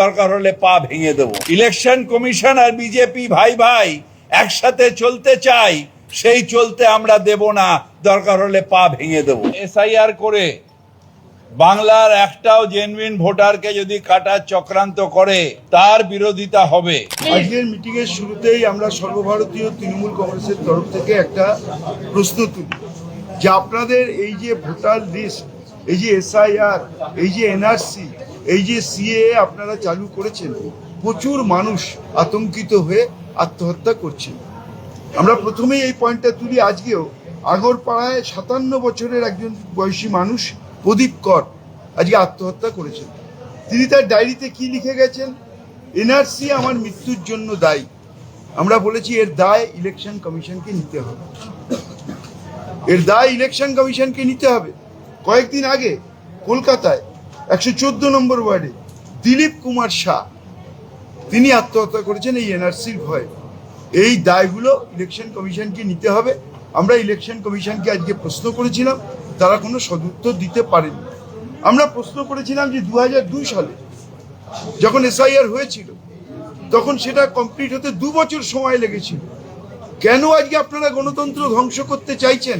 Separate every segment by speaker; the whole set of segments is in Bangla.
Speaker 1: দরকার হলে পা ভেঙে দেব। ইলেকশন কমিশন আর বিজেপি ভাই ভাই একসাথে চলতে চাই, সেই চলতে আমরা দেব না, দরকার হলে পা ভেঙে দেব। এসআইআর করে বাংলার একটাও জেনুইন ভোটারকে যদি কাটার চক্রান্ত করে, তার বিরোধিতা হবে।
Speaker 2: আজকের মিটিং এর শুরুতেই আমরা সর্বভারতীয় তৃণমূল কংগ্রেসের তরফ থেকে একটা প্রশ্ন তুলি। যে আপনাদের এই যে ভোটার লিস্ট এই যে এসআইআর এই যে এনআরসি এই যে সিএ আপনারা চালু করেছেন, প্রচুর মানুষ আতঙ্কিত হয়ে আত্মহত্যা করছেন। আমরা প্রথমেই এই পয়েন্টটা তুলি, আজকেও আগরপাড়ায় সাতান্ন বছরের একজন বয়সী মানুষ, প্রদীপ কর, আজকে আত্মহত্যা করেছেন। তিনি তার ডায়েরিতে কি লিখে গেছেন? এনআরসি আমার মৃত্যুর জন্য দায়ী। আমরা বলেছি, এর দায় ইলেকশন কমিশনকে নিতে হবে। এর দায় ইলেকশন কমিশনকে নিতে হবে। কয়েকদিন আগে কলকাতায় একশো চোদ্দ নম্বর ওয়ার্ডে দিলীপ কুমার শাহ। তিনি আত্মহত্যা করেছেন এই এনআরসির ভয়ে। এই দায়গুলো ইলেকশন কমিশনকে নিতে হবে। আমরা ইলেকশন কমিশনকে আজকে প্রশ্ন করেছিলাম, তারা কোনো সদুত্তর দিতে পারেনি। আমরা প্রশ্ন করেছিলাম যে দু সালে যখন এসআইআর হয়েছিল, তখন সেটা কমপ্লিট হতে দু বছর সময় লেগেছিল। কেন আজকে আপনারা গণতন্ত্র ধ্বংস করতে চাইছেন?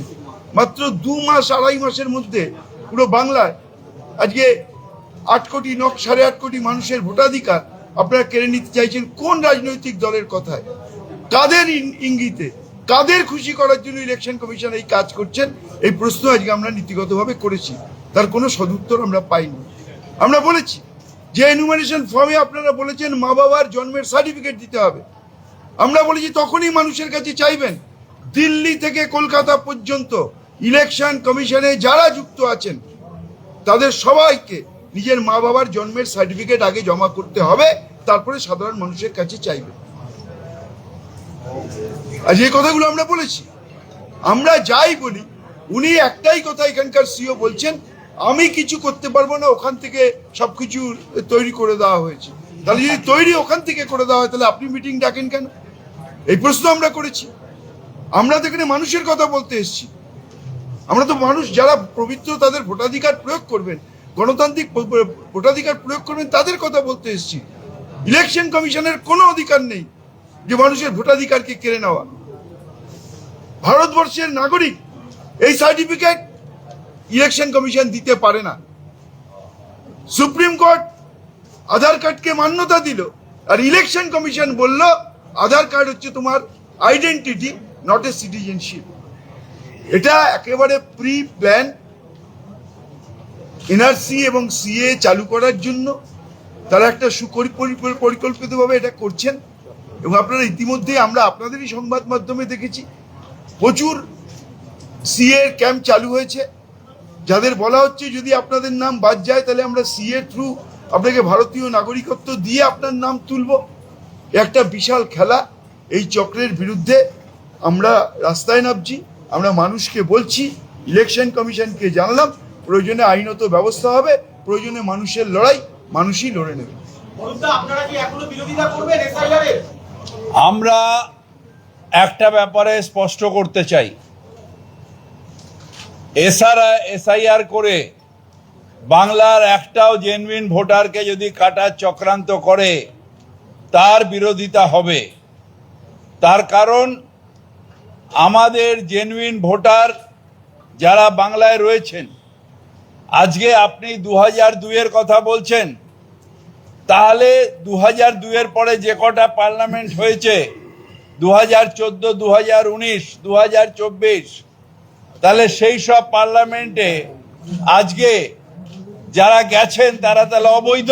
Speaker 2: মাত্র দু মাস, আড়াই মাসের মধ্যে পুরো বাংলায় আজকে আট কোটি ন সাড়ে আট কোটি মানুষের ভোটাধিকার আপনারা কেড়ে নিতে চাইছেন কোন রাজনৈতিক দলের কথায়? কাদের ইঙ্গিতে? কাদের খুশি করার জন্য ইলেকশন কমিশন এই কাজ করছেন? এই প্রশ্ন আজকে আমরা নীতিগতভাবে করেছি। তার কোনো সদুত্তর আমরা পাইনি। আমরা বলেছি, যে এনুমারেশন ফর্মে আপনারা বলেছেন মা বাবার জন্মের সার্টিফিকেট দিতে হবে। আমরা বলেছি তখনই মানুষের কাছে চাইবেন, দিল্লি থেকে কলকাতা পর্যন্ত ইলেকশন কমিশনে যারা যুক্ত আছেন, তাদের সবাইকে নিজের মা বাবার জন্মের সার্টিফিকেট আগে জমা করতে হবে, তারপরে সাধারণ মানুষের কাছে চাইবে। আজ এই কথাগুলো আমরা বলেছি। আমরা যাই বলি, উনি একটাই কথা এখানকার সিও বলছেন, আমি কিছু করতে পারব না, ওখান থেকে সবকিছু তৈরি করে দেওয়া হয়েছে। তাহলে যদি তৈরি ওখান থেকে করে দেওয়া হয়, তাহলে আপনি মিটিং ডাকেন কেন? এই প্রশ্ন আমরা করেছি। আমরা তো এখানে মানুষের কথা বলতে এসেছি। আমরা তো মানুষ, যারা পবিত্র তাদের ভোটাধিকার প্রয়োগ করবেন গণতান্ত্রিক ভোটাধিকার প্রয়োগ করবেন তাদের কথা বলতে এসেছি। ইলেকশন কমিশনের কোনো অধিকার নেই যে মানুষের ভোটাধিকারকে কেড়ে নেওয়া। ভারতবর্ষের নাগরিক এই সার্টিফিকেট ইলেকশন কমিশন দিতে পারে না। সুপ্রিম কোর্ট আধার কার্ডকে মান্যতা দিল আর ইলেকশন কমিশন বলল, আধার কার্ড হচ্ছে তোমার আইডেন্টিটি নট এ সিটিজেনশিপ এটা একেবারে প্রি প্ল্যান এনআরসি এবং সিএ চালু করার জন্য তারা একটা সুপরিকল্পিতভাবে এটা করছেন এবং আপনারা ইতিমধ্যে আমরা আপনাদেরই সংবাদ মাধ্যমে দেখেছি, প্রচুর সিএ ক্যাম্প চালু হয়েছে। যাদের বলা হচ্ছে যদি আপনাদের নাম বাদ যায় তাহলে আমরা সিএ থ্রু আপনাকে ভারতীয় নাগরিকত্ব দিয়ে আপনার নাম তুলব। একটা বিশাল খেলা এই চক্রের বিরুদ্ধে আমরা রাস্তায় নামছি, আমরা মানুষকে বলছি ইলেকশন কমিশনকে জানালাম। প্রয়োজনে আইনত ব্যবস্থা হবে প্রয়োজনে মানুষের লড়াই মানুষই লড়ে নেবে।
Speaker 1: আমরা একটা ব্যাপারে স্পষ্ট করতে চাই। এসআরা এসআইআর করে বাংলার একটাও জেনুইন ভোটারকে যদি কাটার চক্রান্ত করে তার বিরোধিতা হবে। তার কারণ আমাদের জেনুইন ভোটার যারা বাংলায় রয়েছেন আজকে আপনি দু হাজার দুইয়ের কথা বলছেন, তাহলে দু হাজার দুইয়ের পরে যে কটা পার্লামেন্ট হয়েছে দু হাজার চোদ্দ দু হাজার উনিশ দু হাজার চব্বিশ, তাহলে সেই সব পার্লামেন্টে আজকে যারা গেছেন তারা তাহলে অবৈধ?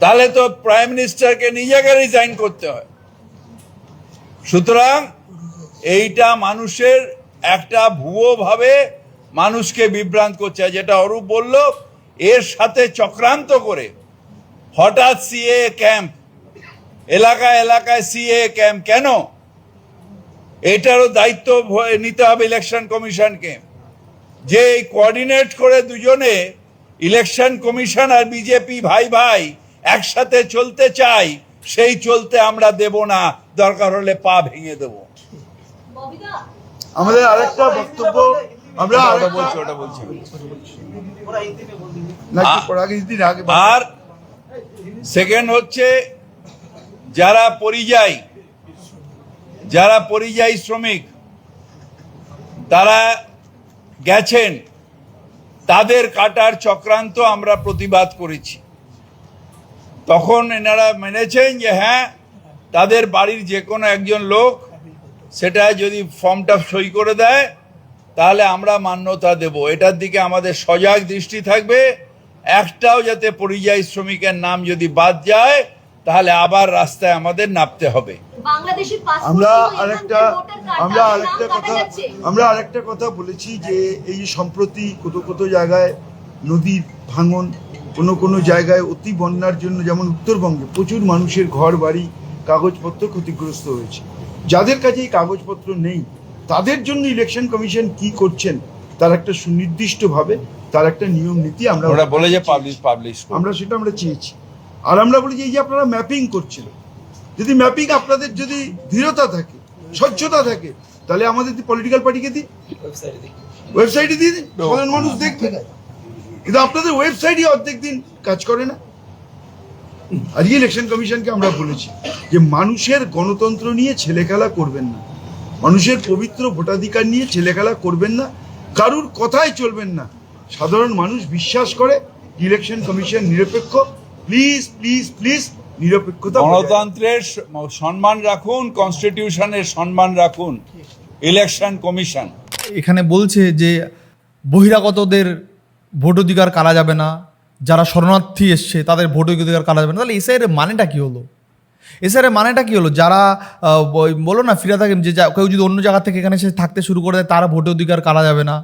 Speaker 1: তাহলে তো প্রাইম মিনিস্টারকে নিজেকে রিজাইন করতে হয়। সুতরাং এইটা মানুষের একটা ভুয়োভাবে মানুষকে বিভ্রান্ত করছে। যেটা অরূপ বলল এর সাথে চক্রান্ত করে হঠাৎ সিএ ক্যাম্প এলাকায় এলাকায় সিএ ক্যাম্প কেন? এটারও দায়িত্ব নিতে হবে ইলেকশন কমিশনকে। যে এই কোঅর্ডিনেট করে দুজনে ইলেকশন কমিশন আর বিজেপি ভাই ভাই একসাথে চলতে চাই সেই চলতে আমরা দেব না। দরকার হলে পা ভেঙে দেবো।
Speaker 2: আমাদের আরেকটা বক্তব্য আমরা
Speaker 1: ওটা বলছি ওটা বলছি। আর সেকেন্ড হচ্ছে যারা পরিযায়ী যারা পরিযায়ী শ্রমিক তারা গেছেন তাদের কাটার চক্রান্ত আমরা প্রতিবাদ করেছি। তখন এনারা মেনেছেন যে হ্যাঁ তাদের বাড়ির যে কোনো একজন লোক সেটা যদি ফর্মটা সই করে দেয় তাহলে আমরা মান্যতা দেব। এটার দিকে আমাদের সজাগ দৃষ্টি থাকবে। একটাও যাতে পরিযায়ী শ্রমিকের নাম যদি বাদ যায় তাহলে আবার রাস্তায় আমাদের নামতে হবে।
Speaker 2: আমরা আরেকটা আমরা আরেকটা কথা আমরা আরেকটা কথা বলেছি যে এই সম্প্রতি কত কত জায়গায় নদীর ভাঙন কোনো কোনো জায়গায় অতি বন্যার জন্য যেমন উত্তরবঙ্গে প্রচুর মানুষের ঘর বাড়ি কাগজপত্র ক্ষতিগ্রস্ত হয়েছে। যাদের কাছে এই কাগজপত্র নেই তাদের জন্য ইলেকশন কমিশন কি করছেন তার একটা সুনির্দিষ্টভাবে তার একটা নিয়ম নীতি আমরা
Speaker 1: ওরা বলে যে পাবলিশ পাবলিশ
Speaker 2: আমরা সেটা আমরা চেয়েছি। আর আমরা বলি যে এই যে আপনারা ম্যাপিং করছেন যদি ম্যাপিং আপনাদের যদি দৃঢ়তা থাকে স্বচ্ছতা থাকে তাহলে আমাদের পলিটিক্যাল পার্টিকে দিন। ওয়েবসাইটে দিয়ে দিন সাধারণ মানুষ দেখবে। কিন্তু আপনাদের ওয়েবসাইটই অর্ধেক দিন কাজ করে না। আজকে ইলেকশন কমিশনকে আমরা বলেছি যে মানুষের গণতন্ত্র নিয়ে ছেলেখেলা করবেন না। মানুষের পবিত্র ভোটাধিকার নিয়ে ছেলেখেলা করবেন না কারুর কথাই চলবেন না। সাধারণ মানুষ বিশ্বাস করে ইলেকশন কমিশন নিরপেক্ষ। প্লিজ প্লিজ প্লিজ নিরপেক্ষতা
Speaker 1: গণতন্ত্রের সম্মান রাখুন কনস্টিটিউশনের সম্মান রাখুন। ইলেকশন কমিশন
Speaker 3: এখানে বলছে যে বহিরাগতদের ভোট অধিকার কারা যাবে না? যারা শরণার্থী এসছে তাদের ভোট অধিকার কারা যাবে না? তাহলে এসআইয়ের মানেটা কি হলো? এসআইয়ের মানেটা কি হলো? যারা বলো না, ফিরে থাকে যে কেউ যদি অন্য জায়গা থেকে এখানে এসে থাকতে শুরু করে দেয়, তারা ভোট অধিকার কারা যাবে না?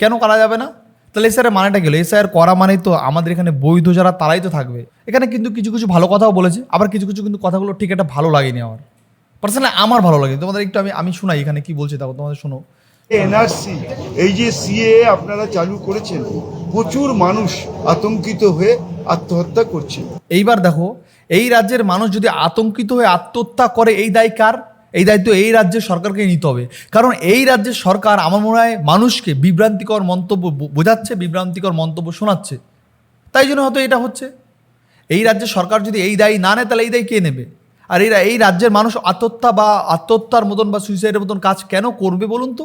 Speaker 3: কেন কারা যাবে না? তাহলে এসআইয়ের মানেটা কি হলো? করা মানেই তো আমাদের এখানে বৈধ যারা, তারাই তো থাকবে। এখানে কিন্তু কিছু কিছু ভালো কথাও বলেছে, আবার কিছু কিছু কিন্তু কথাগুলো ঠিক একটা ভালো লাগেনি আমার। পার্সোনালি আমার ভালো লাগে তোমাদের একটু আমি আমি শোনাই, এখানে কি বলছে, তারপর তোমাদের শোনো।
Speaker 2: এনআরসি, এই যে সিএ আপনারা চালু করেছেন প্রচুর মানুষ আতঙ্কিত হয়ে আত্মহত্যা করছে।
Speaker 3: এইবার দেখো, এই রাজ্যের মানুষ যদি আতঙ্কিত হয়ে আত্মহত্যা করে, এই দায় কার? এই দায়িত্ব এই রাজ্যের সরকারকে নিতে হবে। কারণ এই রাজ্যের সরকার আমার মনে হয় মানুষকে বিভ্রান্তিকর মন্তব্য বোঝাচ্ছে, বিভ্রান্তিকর মন্তব্য শোনাচ্ছে। তাই জন্য হয়তো এটা হচ্ছে। এই রাজ্যের সরকার যদি এই দায়ী না নেয়, তাহলে এই দায়ী কে নেবে? আর এই এই রাজ্যের মানুষ আত্মহত্যা বা আত্মহত্যার মতন বা সুইসাইডের মতন কাজ কেন করবে বলুন তো?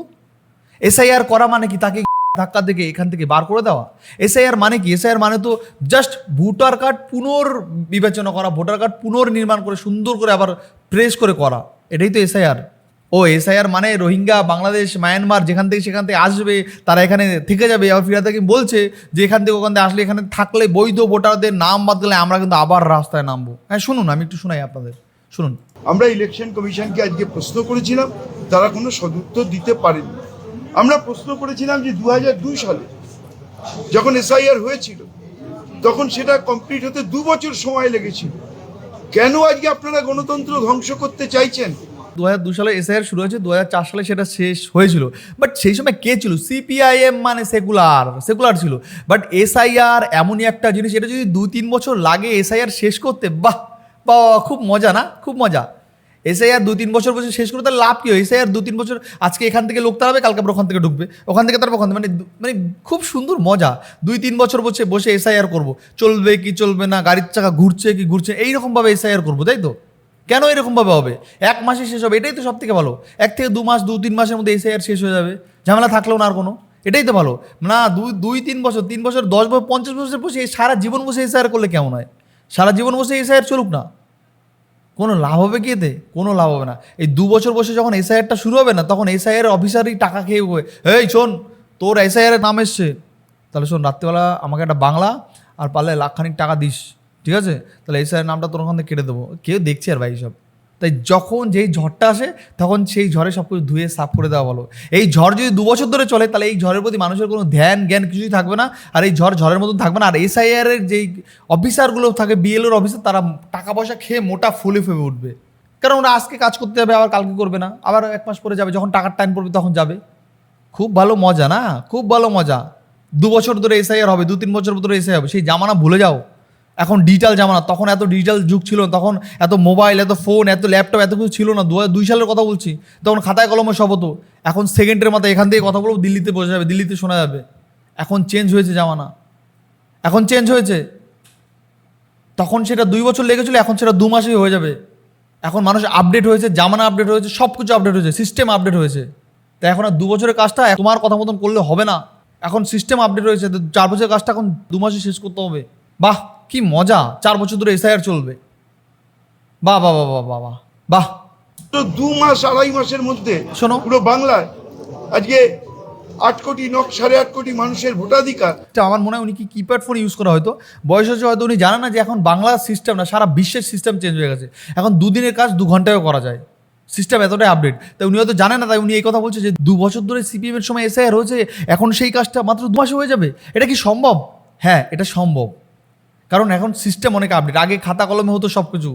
Speaker 3: এসআইআর করা মানে কি তাকে ধাক্কা থেকে এখান থেকে বার করে দেওয়া। এসআইআর মানে কি? এসআইআর মানে তো জাস্ট ভোটার কার্ড পুনর বিবেচনা করা ভোটার কার্ড পুনর্নির্মাণ করে, সুন্দর করে আবার প্রেস করে করা। এটাই তো এসআইআর। ও, এসআইআর মানে রোহিঙ্গা, বাংলাদেশ, মায়ানমার যেখান থেকে সেখান থেকে আসবে, তারা এখানে থেকে যাবে। আবার ফিরাতে থেকে বলছে যে এখান থেকে ওখান থেকে আসলে এখানে থাকলে বৈধ ভোটারদের নাম বাদ গেলে আমরা কিন্তু আবার রাস্তায় নামবো। হ্যাঁ শুনুন, আমি একটু শোনাই আপনাদের। শুনুন।
Speaker 2: আমরা ইলেকশন কমিশনকে আজকে প্রশ্ন করেছিলাম, তারা কোনো সদুত্তর দিতে পারেনি। আমরা প্রশ্ন করেছিলাম যে দু সালে যখন এসআইআর হয়েছিল, তখন সেটা কমপ্লিট হতে দু বছর সময় লেগেছিল। কেন আজকে আপনারা গণতন্ত্র ধ্বংস করতে চাইছেন?
Speaker 3: দু হাজার দু সালে এসআইআর শুরু হয়েছে দু হাজার চার সালে সেটা শেষ হয়েছিল। বাট সেই সময় কে ছিল? সিপিআইএম মানে সেকুলার সেকুলার ছিল। বাট এসআইআর এমনই একটা জিনিস, এটা যদি দু তিন বছর লাগে এসআইআর শেষ করতে, বাহ বা খুব মজা না? খুব মজা। এসআইআর দু তিন বছর বছর শেষ করে তার লাভ কি হয়? এসআইআর দু তিন বছর আজকে এখান থেকে লোক তাড়াবে, কালকে ওখান থেকে ঢুকবে। ওখান থেকে তারপর ওখান মানে মানে খুব সুন্দর মজা। দুই তিন বছর বসে বসে এসআইআর করব। চলবে কি চলবে না, গাড়ির চাকা ঘুরছে কি ঘুরছে, এইরকমভাবে এসআইআর করব, তাই তো? কেন এরকমভাবে হবে? এক মাসে শেষ হবে, এটাই তো সব থেকে ভালো। এক থেকে দু মাস, দু তিন মাসের মধ্যে এসআইআর শেষ হয়ে যাবে। ঝামেলা থাকলেও না আর কোনো। এটাই তো ভালো। না, দুই দুই তিন বছর তিন বছর, দশ বছর, পঞ্চাশ বছর বসে সারা জীবন বসে এসআইআর করলে কেমন হয়? সারা জীবন বসে এসআইআর চলুক না। কোনো লাভ হবে কি এতে? কোনো লাভ হবে না। এই দু বছর বসে যখন এসআইআরটা শুরু হবে না, তখন এসআইআর অফিসারই টাকা খেয়ে এই শোন, তোর এসআইআরের নাম এসছে। তাহলে শোন, রাত্রিবেলা আমাকে একটা বাংলা আর পারলে লাখখানিক টাকা দিস, ঠিক আছে? তাহলে এসআইআর নামটা তোর ওখান থেকে কেটে দেবো। কেউ দেখছে আর ভাই সব তাই যখন যেই ঝড়টা আসে, তখন সেই ঝড়ে সব কিছু ধুয়ে সাফ করে দেওয়া ভালো। এই ঝড় যদি দু বছর ধরে চলে, তাহলে এই ঝড়ের প্রতি মানুষের কোনো ধ্যান, জ্ঞান কিছুই থাকবে না। আর এই ঝড় ঝড়ের মতন থাকবে না। আর এসআইআর এর যেই অফিসারগুলো থাকে বিএলওর অফিসার, তারা টাকা পয়সা খেয়ে মোটা ফুলে ফেপে উঠবে। কারণ ওরা আজকে কাজ করতে যাবে, আবার কালকে করবে না। আবার এক মাস পরে যাবে, যখন টাকার টাইম পড়বে, তখন যাবে। খুব ভালো মজা না? খুব ভালো মজা। দু বছর ধরে এসআইআর হবে দু তিন বছর ধরে এসআই হবে। সেই জামানা ভুলে যাও। এখন ডিজিটাল জামানা, তখন এত ডিজিটাল যুগ ছিল না তখন এত মোবাইল এত ফোন এত ল্যাপটপ এত কিছু ছিল না। দু দুই সালের কথা বলছি, তখন খাতায় কলমে সব হতো। এখন সেকেন্ডের মাথায় এখান থেকে কথা বলব, দিল্লিতে বসে যাবে, দিল্লিতে শোনা যাবে। এখন চেঞ্জ হয়েছে জামানা। এখন চেঞ্জ হয়েছে। তখন সেটা দুই বছর লেগেছিল, এখন সেটা দু মাসেই হয়ে যাবে। এখন মানুষ আপডেট হয়েছে, জামানা আপডেট হয়েছে সব কিছু আপডেট হয়েছে সিস্টেম আপডেট হয়েছে। তাই এখন আর দু বছরের কাজটা তোমার কথা মতন করলে হবে না। এখন সিস্টেম আপডেট হয়েছে চার বছরের কাজটা এখন দু মাসে শেষ করতে হবে। বাহ! কি মজা চার বছর ধরে এসআইআর চলবে। বাহ বাহ বাহ বাহ বাহ বাহ
Speaker 2: তো দু মাস আড়াই মাসের মধ্যে
Speaker 3: শোনো।
Speaker 2: পুরো বাংলায় আজকে আট কোটি ন সাড়ে আট কোটি মানুষের ভোটাধিকার।
Speaker 3: এটা আমার মনে হয় উনি কি কিপ্যাড ফোন ইউজ করা হয়তো? বয়স হচ্ছে হয়তো উনি জানে না যে এখন বাংলার সিস্টেম না সারা বিশ্বের সিস্টেম চেঞ্জ হয়ে গেছে। এখন দুদিনের কাজ দু ঘন্টায়ও করা যায়। সিস্টেম এতটাই আপডেট তাই উনি হয়তো জানেন না তাই উনি এই কথা বলছে যে দু বছর ধরে সিপিএম এর সময় এসআইআর হয়েছে এখন সেই কাজটা মাত্র দু মাসে হয়ে যাবে। এটা কি সম্ভব? হ্যাঁ এটা সম্ভব। কারণ এখন সিস্টেম অনেক আপডেট আগে খাতা কলমে হতো সব কিছু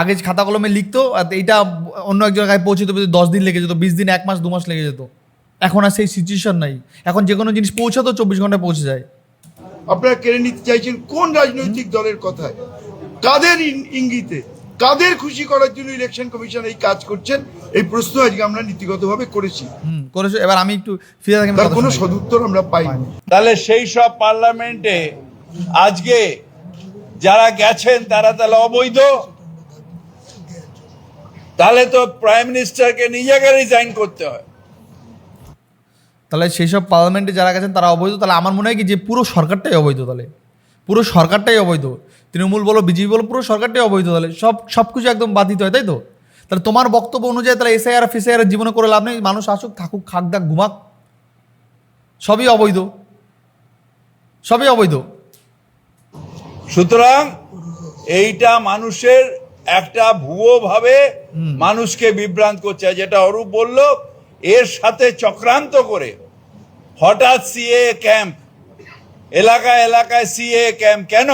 Speaker 3: আগে খাতা কলমে লিখতো আর এইটা অন্য এক জায়গায় পৌঁছে যেতে দশ দিন লেগে যেত বিশ দিন এক মাস দু মাস লেগে যেত। এখন আর সেই সিচুয়েশন নাই। এখন যে কোনো জিনিস পৌঁছাতো চব্বিশ ঘন্টায় পৌঁছে যায়।
Speaker 2: আপনারা কেড়ে নিতে চাইছেন কোন রাজনৈতিক দলের কথায় কাদের ইঙ্গিতে? কাদের খুশি করার জন্য ইলেকশন কমিশন এই কাজ করছেন? এই প্রশ্ন আজকে আমরা নীতিগতভাবে করেছি।
Speaker 3: হুম করেছ। এবার আমি একটু ফিরে থাকি
Speaker 2: তার কোনো সদুত্তর আমরা পাইনি।
Speaker 1: তাহলে সেই সব পার্লামেন্টে আজকে যারা গেছেন, তারা তাহলে অবৈধ? তাহলে তো প্রাইম মিনিস্টারকে নিজেকে রিজাইন করতে হয়।
Speaker 3: তাহলে সেই সব পার্লামেন্টে যারা গেছেন, তারা অবৈধ? তাহলে আমার মনে হয় কি যে পুরো সরকারটাই অবৈধ তাহলে। পুরো সরকারটাই অবৈধ। তৃণমূল বলো, বিজেপি বলো, পুরো সরকারটাই অবৈধ তাহলে। সব সব কিছু একদম বাধিত হয়, তাই তো? তাহলে তোমার বক্তব্য অনুযায়ী তাহলে এসআইআর ফিসআইআর জীবনে করে লাভ নেই? মানুষ আসুক, থাকুক, খাক, দাক, ঘুমাক। সবই অবৈধ। সবই অবৈধ।
Speaker 1: সুতরাং এইটা মানুষের একটা ভুয়ো ভাবে মানুষকে বিভ্রান্ত করছে। যেটা অরূপ বলল, এর সাথে চক্রান্ত করে হঠাৎ সিএ ক্যাম্প এলাকায় এলাকায় সিএ ক্যাম্প কেন?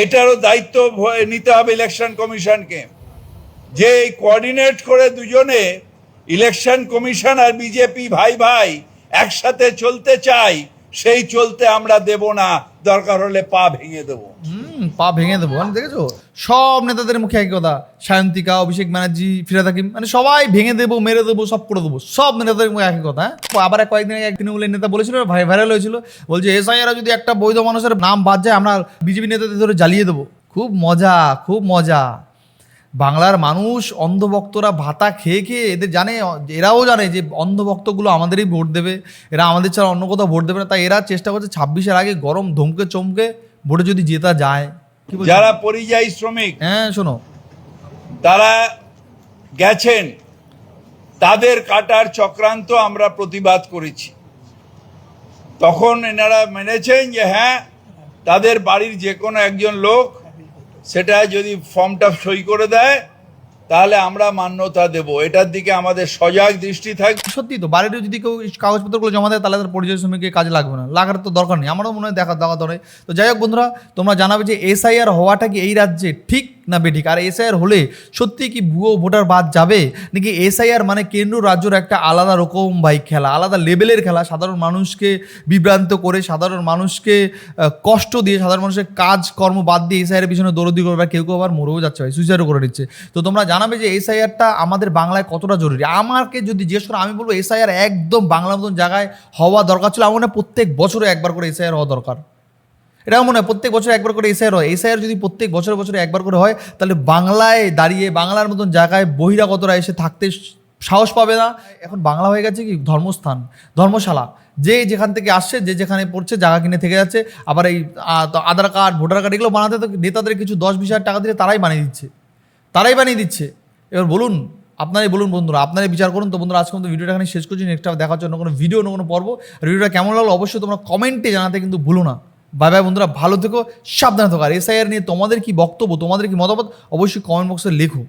Speaker 1: এটারও দায়িত্ব নিতে হবে ইলেকশন কমিশনকে। যে এই কোঅর্ডিনেট করে দুজনে ইলেকশন কমিশন আর বিজেপি ভাই ভাই একসাথে চলতে চাই সেই চলতে আমরা দেব না। দরকার হলে পা ভেঙে দেবো।
Speaker 3: পা ভেঙে দেবো। মানে দেখেছ? সব নেতাদের মুখে একই কথা। সায়ন্তিকা, অভিষেক ব্যানার্জি ফিরাদ হাকিম মানে সবাই ভেঙে দেবো, মেরে দেবো, সব করে দেবো। সব নেতাদের মুখে একই কথা হ্যাঁ? আবার কয়েকদিন আগে এক তৃণমূলের নেতা বলেছিল, ভাই ভাইরাল হয়েছিল। বলছে এসআইআর যদি একটা বৈধ মানুষের নাম বাদ যায়, আমরা বিজেপি নেতাদের ধরে জ্বালিয়ে দেবো। খুব মজা খুব মজা। বাংলার মানুষ অন্ধভক্তরা ভাতা খেয়ে খেয়ে এদের জানে এরাও জানে যে অন্ধভক্তগুলো আমাদেরই ভোট দেবে। এরা আমাদের ছাড়া অন্য কোথাও ভোট দেবে না। তাই এরা চেষ্টা করছে ছাব্বিশের আগে গরম ধমকে চমকে ভোটে যদি জেতা যায়।
Speaker 1: যারা পরিযায়ী শ্রমিক
Speaker 3: হ্যাঁ শোনো।
Speaker 1: তারা গেছেন তাদের কাটার চক্রান্ত আমরা প্রতিবাদ করেছি। তখন এনারা মেনেছেন যে হ্যাঁ তাদের বাড়ির যে কোনো একজন লোক সেটা যদি ফর্মটা সই করে দেয়, তাহলে আমরা মান্যতা দেব। এটার দিকে আমাদের সজাগ দৃষ্টি থাকবে
Speaker 3: সত্যি তো বাড়িতে যদি কেউ কাগজপত্রগুলো জমা দেয়, তাহলে তার পরিচয় শ্রমিকের কাজে লাগবে না। লাগার তো দরকার নেই। আমারও মনে হয় দেখা দেখা দরকার তো যাই হোক বন্ধুরা, তোমরা জানাবে যে এসআইআর হওয়াটা কি এই রাজ্যে ঠিক না বেঠিক। আর এসআইআর হলে সত্যি কি ভুয়ো ভোটার বাদ যাবে? নাকি এসআইআর মানে কেন্দ্র রাজ্যর একটা আলাদা রকম ভাই খেলা, আলাদা লেভেলের খেলা। সাধারণ মানুষকে বিভ্রান্ত করে, সাধারণ মানুষকে কষ্ট দিয়ে, সাধারণ মানুষের কাজ, কর্ম বাদ দিয়ে এসআইআর পিছনে দৌড়দি করবে। কেউ কেউ আবার মরেও যাচ্ছে ভাই সুইসাইডও করে নিচ্ছে। তো তোমরা জানাবে যে এসআইআরটা আমাদের বাংলায় কতটা জরুরি? আমাকে যদি জিজ্ঞেস করো, আমি বলব এসআইআর একদম বাংলার মতন জায়গায় হওয়া দরকার ছিল। আমার প্রত্যেক বছরে একবার করে এসআইআর হওয়া দরকার। এটাও মনে হয় প্রত্যেক বছর একবার করে এসআইআর হয়। এসআইআর যদি প্রত্যেক বছর বছরে একবার করে হয়, তাহলে বাংলায় দাঁড়িয়ে, বাংলার মতন জায়গায় বহিরাগতরা এসে থাকতে সাহস পাবে না। এখন বাংলা হয়ে গেছে কি? ধর্মস্থান, ধর্মশালা। যে যেখান থেকে আসছে, যে যেখানে পড়ছে, জায়গা কিনে থেকে যাচ্ছে, আবার এই আধার কার্ড, ভোটার কার্ড এগুলো বানাতে তো নেতাদের কিছু দশ বিশ হাজার টাকা দিলে তারাই বানিয়ে দিচ্ছে। তারাই বানিয়ে দিচ্ছে। এবার বলুন, আপনারাই বলুন বন্ধুরা, আপনারাই বিচার করুন। তো বন্ধুরা, আজকে কিন্তু ভিডিওটা এখানে শেষ করছি। নেক্সট দেখার জন্য কোনো ভিডিও অন্য কোনো পর্ব। ভিডিওটা কেমন লাগল অবশ্যই তোমরা কমেন্টে জানাতে কিন্তু ভুলো না। বাই বাই বন্ধুরা, ভালো থেকো, সাবধানে থাকো। আর এসআইআর নিয়ে তোমাদের কি বক্তব্য, তোমাদের কি মতামত, অবশ্যই কমেন্ট বক্সে লেখো।